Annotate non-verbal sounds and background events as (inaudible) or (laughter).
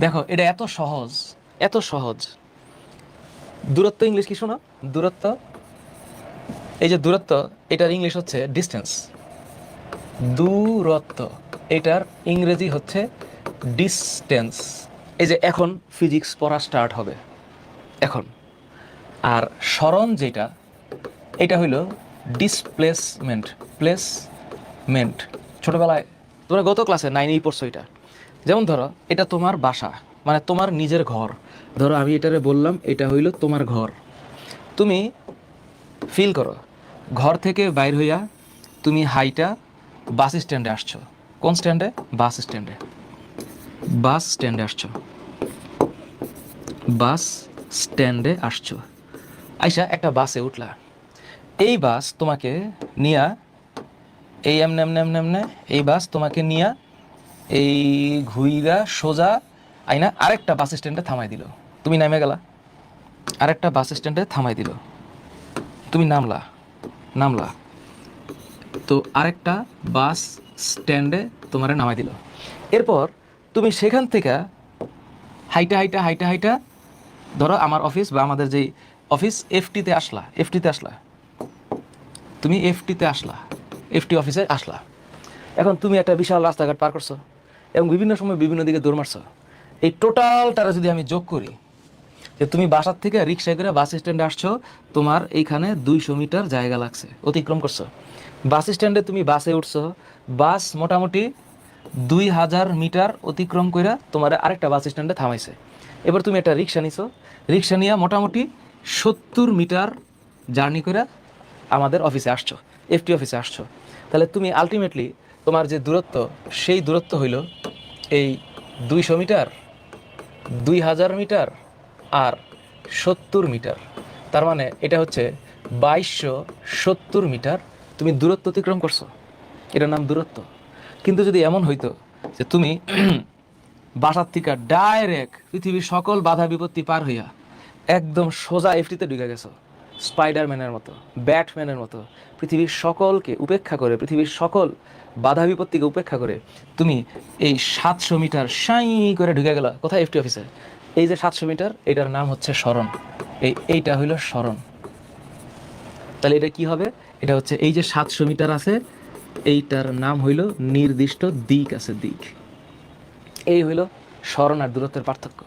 দেখো, এটা এত সহজ। এত সহজ। দূরত্ব ইংলিশ কি শোনো? দূরত্ব? এই যে দূরত্ব, এটার ইংলিশ হচ্ছে ডিস্টেন্স দূরত্ব, এটার ইংরেজি হচ্ছে ডিস্টেন্স এই যে এখন ফিজিক্স পড়া স্টার্ট হবে। এখন। আর স্মরণ যেটা, এটা হইল ডিসপ্লেসমেন্ট প্লেসমেন্ট ছোটবেলায় তোমরা গত ক্লাসে নাইনেই পড়ছো এটা। যেমন ধরো, এটা তোমার বাসা মানে তোমার নিজের ঘর। ধরো, আমি এটারে বললাম, এটা হইল তোমার ঘর। তুমি ফিল করো, ঘর থেকে বাইর হইয়া তুমি হাইটা বাস স্ট্যান্ডে আসছো। কোন স্ট্যান্ডে? বাস স্ট্যান্ডে। বাস স্ট্যান্ডে আসছো। বাস স্ট্যান্ডে আসছো। আইসা, একটা বাসে উঠলা। এই বাস তোমাকে নিয়া, এই এমনে এমনে এমনে এমনে, এই বাস তোমাকে নিয়া এই ঘুইরা সোজা আইনা আরেকটা বাস স্ট্যান্ডে থামাই দিল। তুমি নামে গেলা। আরেকটা বাস স্ট্যান্ডে থামাই দিল। তুমি নামলা নামলা। তো আরেকটা বাস স্ট্যান্ডে তোমারে নামাই দিল। এরপর তুমি সেখান থেকে হাইটা হাইটা হাইটা হাইটা ধরো আমার অফিস বা আমাদের যেই অফিস, এফটিতে আসলা এফটিতে আসলা। তুমি এফটিতে আসলা, এফটি অফিসে আসলা। এখন তুমি একটা বিশাল রাস্তাঘাট পার করছ। এবং বিভিন্ন সময় বিভিন্ন দিকে দৌড় মারছো। এই টোটালটারা যদি আমি যোগ করি, যে তুমি বাসার থেকে রিক্সায় করে বাস স্ট্যান্ডে আসছো, তোমার এইখানে দুইশো মিটার জায়গা লাগছে, অতিক্রম করছ। বাস স্ট্যান্ডে তুমি বাসে উঠছো, বাস মোটামুটি দুই হাজার মিটার অতিক্রম করে তোমার আরেকটা বাস স্ট্যান্ডে থামাইছে। এবার তুমি একটা রিক্সা নিছো, রিক্সা নিয়ে মোটামুটি সত্তর মিটার জার্নি করে আমাদের অফিসে আসছো, এফটি অফিসে আসছো। তাহলে তুমি আলটিমেটলি তোমার যে দূরত্ব, সেই দূরত্ব হইল এই দুইশো মিটার, দুই হাজার মিটার আর সত্তর মিটার। তার মানে এটা হচ্ছে বাইশশো সত্তর মিটার তুমি দূরত্ব অতিক্রম করছ। এটার নাম দূরত্ব। কিন্তু যদি এমন হইতো যে তুমি (clears throat) বাসার থেকে ডাইরেক্ট পৃথিবীর সকল বাধা বিপত্তি পার হইয়া একদম সোজা এফটিতে ঢুকে গেছো স্পাইডারম্যানের মতো, ব্যাটম্যানের মতো, পৃথিবীর সকলকে উপেক্ষা করে, পৃথিবীর সকল বাধা বিপত্তিকে উপেক্ষা করে, তুমি এই সাতশো মিটার সাই করে ঢুকে গেল। কোথায় এফটি অফিসে? এই যে সাতশো মিটার, এটার নাম হচ্ছে স্মরণ। এই, এইটা হইল স্মরণ। তাহলে এটা কি হবে? এটা হচ্ছে এই যে সাতশো মিটার আছে, এইটার নাম হইল নির্দিষ্ট দিক আছে দিক। এই হইল স্মরণ আর দূরত্বের পার্থক্য।